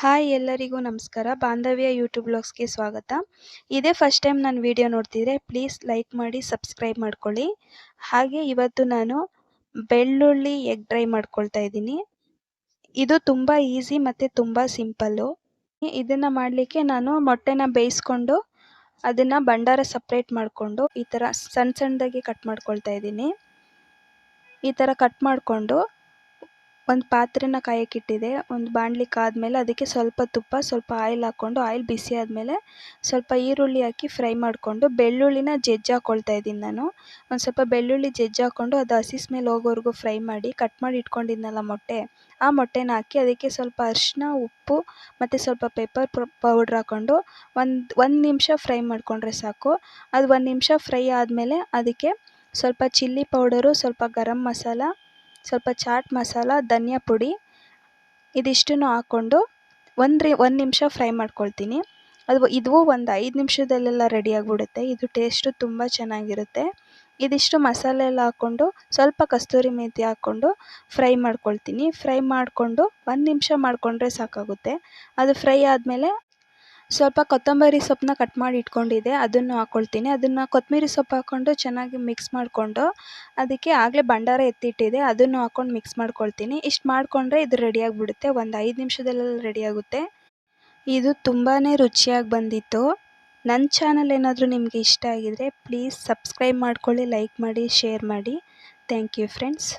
Hi ಎಲ್ಲರಿಗೂ ನಮಸ್ಕಾರ. ಬಾಂಧವ್ಯ ಯೂಟ್ಯೂಬ್ ಬ್ಲಾಗ್ಸ್ಗೆ ಸ್ವಾಗತ. ಇದೇ ಫಸ್ಟ್ ಟೈಮ್ ನಾನು ವಿಡಿಯೋ ನೋಡ್ತಿದ್ರೆ ಪ್ಲೀಸ್ ಲೈಕ್ ಮಾಡಿ ಸಬ್ಸ್ಕ್ರೈಬ್ ಮಾಡ್ಕೊಳ್ಳಿ. ಹಾಗೆ ಇವತ್ತು ನಾನು ಬೆಳ್ಳುಳ್ಳಿ ಎಗ್ ಡ್ರೈ ಮಾಡ್ಕೊಳ್ತಾ ಇದ್ದೀನಿ. ಇದು ತುಂಬ ಈಸಿ ಮತ್ತು ತುಂಬ ಸಿಂಪಲ್ಲು ಇದನ್ನು ಮಾಡಲಿಕ್ಕೆ ನಾನು ಮೊಟ್ಟೆನ ಬೇಯಿಸ್ಕೊಂಡು ಅದನ್ನು ಭಂಡಾರ ಸಪ್ರೇಟ್ ಮಾಡಿಕೊಂಡು ಈ ಥರ ಸಣ್ಣ ಸಣ್ಣದಾಗಿ ಕಟ್ ಮಾಡ್ಕೊಳ್ತಾ ಇದ್ದೀನಿ. ಈ ಥರ ಕಟ್ ಮಾಡಿಕೊಂಡು ಒಂದು ಪಾತ್ರೆನ ಕಾಯಕ್ಕಿಟ್ಟಿದೆ ಒಂದು ಬಾಣಲಿ ಕಾದ್ಮೇಲೆ ಅದಕ್ಕೆ ಸ್ವಲ್ಪ ತುಪ್ಪ, ಸ್ವಲ್ಪ ಆಯಿಲ್ ಹಾಕ್ಕೊಂಡು, ಆಯಿಲ್ ಬಿಸಿ ಆದಮೇಲೆ ಸ್ವಲ್ಪ ಈರುಳ್ಳಿ ಹಾಕಿ ಫ್ರೈ ಮಾಡಿಕೊಂಡು, ಬೆಳ್ಳುಳ್ಳಿನ ಜಜ್ಜಿ ಹಾಕ್ಕೊಳ್ತಾ ಇದ್ದೀನಿ ನಾನು. ಒಂದು ಸ್ವಲ್ಪ ಬೆಳ್ಳುಳ್ಳಿ ಜಜ್ಜಿ ಹಾಕ್ಕೊಂಡು ಅದು ಹಸಿ ಸ್ಮೆಲ್ ಹೋಗೋವರೆಗೂ ಫ್ರೈ ಮಾಡಿ, ಕಟ್ ಮಾಡಿ ಇಟ್ಕೊಂಡಿದ್ನಲ್ಲ ಮೊಟ್ಟೆ, ಆ ಮೊಟ್ಟೆನ ಹಾಕಿ ಅದಕ್ಕೆ ಸ್ವಲ್ಪ ಅರಿಶಿನ ಉಪ್ಪು ಮತ್ತು ಸ್ವಲ್ಪ ಪೆಪ್ಪರ್ ಪೌಡ್ರ್ ಹಾಕ್ಕೊಂಡು ಒಂದು ಒಂದು ನಿಮಿಷ ಫ್ರೈ ಮಾಡಿಕೊಂಡ್ರೆ ಸಾಕು. ಅದು ಒಂದು ನಿಮಿಷ ಫ್ರೈ ಆದಮೇಲೆ ಅದಕ್ಕೆ ಸ್ವಲ್ಪ ಚಿಲ್ಲಿ ಪೌಡರು, ಸ್ವಲ್ಪ ಗರಂ ಮಸಾಲ ಸ್ವಲ್ಪ ಚಾಟ್ ಮಸಾಲ, ಧನಿಯಾ ಪುಡಿ ಇದಿಷ್ಟನ್ನು ಹಾಕ್ಕೊಂಡು ಒಂದು ಒಂದು ನಿಮಿಷ ಫ್ರೈ ಮಾಡ್ಕೊಳ್ತೀನಿ. ಅದು ಇದು ಒಂದು ಐದು ನಿಮಿಷದಲ್ಲೆಲ್ಲ ರೆಡಿ ಆಗಿಬಿಡುತ್ತೆ. ಇದು ಟೇಸ್ಟು ತುಂಬ ಚೆನ್ನಾಗಿರುತ್ತೆ. ಇದಿಷ್ಟು ಮಸಾಲೆ ಎಲ್ಲ ಹಾಕ್ಕೊಂಡು ಸ್ವಲ್ಪ ಕಸ್ತೂರಿ ಮೇಥಿ ಹಾಕ್ಕೊಂಡು ಫ್ರೈ ಮಾಡ್ಕೊಳ್ತೀನಿ. ಫ್ರೈ ಮಾಡಿಕೊಂಡು ಒಂದು ನಿಮಿಷ ಮಾಡಿಕೊಂಡ್ರೆ ಸಾಕಾಗುತ್ತೆ. ಅದು ಫ್ರೈ ಆದಮೇಲೆ ಸ್ವಲ್ಪ ಕೊತ್ತಂಬರಿ ಸೊಪ್ಪನ್ನ ಕಟ್ ಮಾಡಿ ಇಟ್ಕೊಂಡಿದ್ದೆ. ಅದನ್ನು ಹಾಕ್ಕೊಳ್ತೀನಿ ಅದನ್ನು ಕೊತ್ತಂಬರಿ ಸೊಪ್ಪು ಹಾಕ್ಕೊಂಡು ಚೆನ್ನಾಗಿ ಮಿಕ್ಸ್ ಮಾಡಿಕೊಂಡು ಅದಕ್ಕೆ ಆಗಲೇ ಭಂಡಾರ ಎತ್ತಿಟ್ಟಿದೆ. ಅದನ್ನು ಹಾಕ್ಕೊಂಡು ಮಿಕ್ಸ್ ಮಾಡ್ಕೊಳ್ತೀನಿ. ಇಷ್ಟು ಮಾಡಿಕೊಂಡ್ರೆ ಇದು ರೆಡಿ ಆಗಿಬಿಡುತ್ತೆ. ಒಂದು ಐದು ನಿಮಿಷದಲ್ಲೆಲ್ಲ ರೆಡಿಯಾಗುತ್ತೆ ಇದು ತುಂಬಾ ರುಚಿಯಾಗಿ ಬಂದಿತ್ತು. ನನ್ನ ಚಾನಲ್ ಏನಾದರೂ ನಿಮಗೆ ಇಷ್ಟ ಆಗಿದರೆ ಪ್ಲೀಸ್ ಸಬ್ಸ್ಕ್ರೈಬ್ ಮಾಡ್ಕೊಳ್ಳಿ ಲೈಕ್ ಮಾಡಿ ಶೇರ್ ಮಾಡಿ. Thank you friends